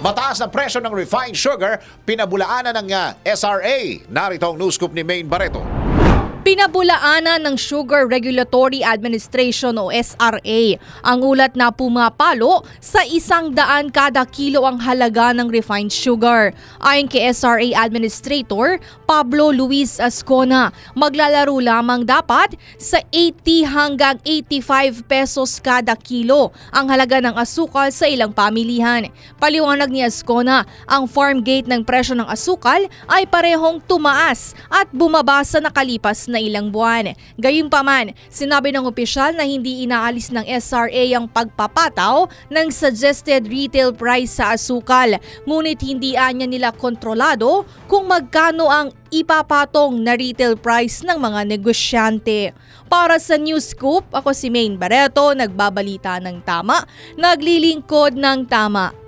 Mataas na presyo ng refined sugar, pinabulaanan ng ah, SRA. Narito ang news scoop ni Maine Barreto. Pinabulaanan ng Sugar Regulatory Administration o SRA ang ulat na pumapalo sa isang daan kada kilo ang halaga ng refined sugar. Ayon kay SRA Administrator Pablo Luis Ascona, maglalaro lamang dapat sa 80 hanggang 85 pesos kada kilo ang halaga ng asukal sa ilang pamilihan. Paliwanag ni Ascona, ang farm gate ng presyo ng asukal ay parehong tumaas at bumaba sa nakalipas ilang buwan. Gayunpaman, sinabi ng opisyal na hindi inaalis ng SRA ang pagpapataw ng suggested retail price sa asukal. Ngunit hindi anya nila kontrolado kung magkano ang ipapatong na retail price ng mga negosyante. Para sa News Scoop, ako si Maine Barreto, nagbabalita ng tama, naglilingkod ng tama.